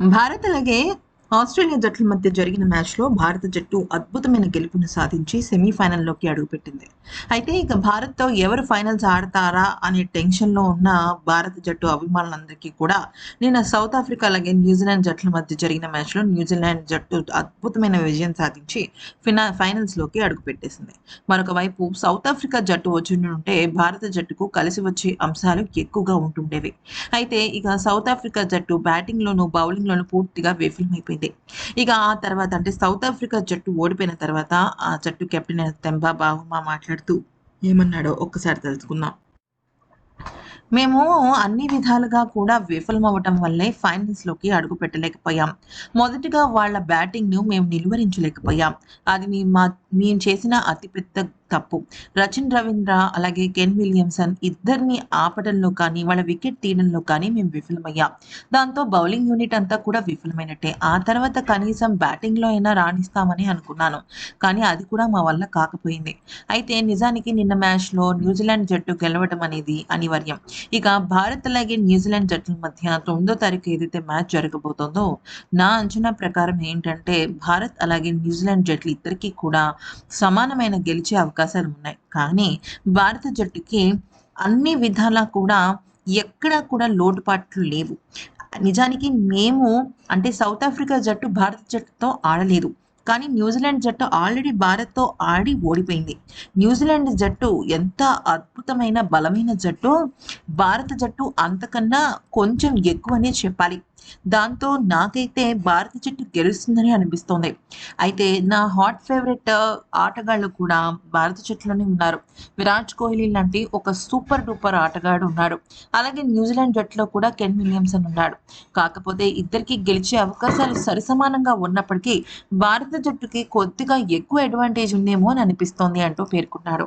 భారత్ అలాగే ఆస్ట్రేలియా జట్ల మధ్య జరిగిన మ్యాచ్లో భారత జట్టు అద్భుతమైన గెలుపును సాధించి సెమీఫైనల్లోకి అడుగుపెట్టింది. అయితే ఇక భారత్తో ఎవరు ఫైనల్స్ ఆడతారా అనే టెన్షన్లో ఉన్న భారత జట్టు అభిమానులందరికీ కూడా నిన్న సౌత్ ఆఫ్రికా అలాగే న్యూజిలాండ్ జట్ల మధ్య జరిగిన మ్యాచ్లో న్యూజిలాండ్ జట్టు అద్భుతమైన విజయం సాధించి ఫినా ఫైనల్స్లోకి అడుగుపెట్టేసింది. మరొక వైపు సౌత్ ఆఫ్రికా జట్టు వచ్చి ఉంటే భారత జట్టుకు కలిసి వచ్చే అంశాలు ఎక్కువగా ఉంటుండేవి. అయితే ఇక సౌత్ ఆఫ్రికా జట్టు బ్యాటింగ్లోను బౌలింగ్లోను పూర్తిగా విఫలమైపోయింది. ఇక ఆ తర్వాత అంటే సౌత్ ఆఫ్రికా జట్టు ఓడిపోయిన తర్వాత ఆ జట్టు కెప్టెన్ తెంబా బాహుమా మాట్లాడుతూ ఏమన్నాడో ఒక్కసారి తెలుసుకుందాం. మేము అన్ని విధాలుగా కూడా విఫలమవ్వటం వల్లే ఫైనల్స్లోకి అడుగు పెట్టలేకపోయాం. మొదటిగా వాళ్ళ బ్యాటింగ్ను మేము నిలువరించలేకపోయాం. అది మీ మా మేము చేసిన అతిపెద్ద తప్పు. రచిన్ రవీంద్ర అలాగే కెన్ విలియమ్సన్ ఇద్దరిని ఆపడంలో కానీ వాళ్ళ వికెట్ తీయడంలో కానీ మేము విఫలమయ్యాం. దాంతో బౌలింగ్ యూనిట్ అంతా కూడా విఫలమైనట్టే. ఆ తర్వాత కనీసం బ్యాటింగ్లో అయినా రాణిస్తామని అనుకున్నాను. కానీ అది కూడా మా వల్ల కాకపోయింది. అయితే నిజానికి నిన్న మ్యాచ్లో న్యూజిలాండ్ జట్టు గెలవడం అనేది అనివార్యం. ఇక భారత్ అలాగే న్యూజిలాండ్ జట్ల మధ్య తొమ్మిదో తారీఖు ఏదైతే మ్యాచ్ జరగబోతోందో నా అంచనా ప్రకారం ఏంటంటే భారత్ అలాగే న్యూజిలాండ్ జట్లు ఇద్దరికీ కూడా సమానమైన గెలిచే అవకాశం అవకాశాలు ఉన్నాయి. కానీ భారత జట్టుకి అన్ని విధాలా కూడా ఎక్కడా కూడా లోటుపాట్లు లేవు. నిజానికి మేము అంటే సౌత్ ఆఫ్రికా జట్టు భారత జట్టుతో ఆడలేదు. కానీ న్యూజిలాండ్ జట్టు ఆల్రెడీ భారత్తో ఆడి ఓడిపోయింది. న్యూజిలాండ్ జట్టు ఎంత అద్భుతమైన బలమైన జట్టు. భారత జట్టు అంతకన్నా కొంచెం ఎక్కువనే చెప్పాలి. దాంతో నాకైతే భారత జట్టు గెలుస్తుందని అనిపిస్తోంది. అయితే నా హాట్ ఫేవరెట్ ఆటగాళ్ళు కూడా భారత జట్టులోనే ఉన్నారు. విరాట్ కోహ్లీ లాంటి ఒక సూపర్ డూపర్ ఆటగాడు ఉన్నాడు. అలాగే న్యూజిలాండ్ జట్టులో కూడా కెన్ విలియమ్సన్ ఉన్నాడు. కాకపోతే ఇద్దరికి గెలిచే అవకాశాలు సరిసమానంగా ఉన్నప్పటికీ భారత జట్టుకి కొద్దిగా ఎక్కువ అడ్వాంటేజ్ ఉందేమో అని అనిపిస్తోంది అంటూ పేర్కొన్నాడు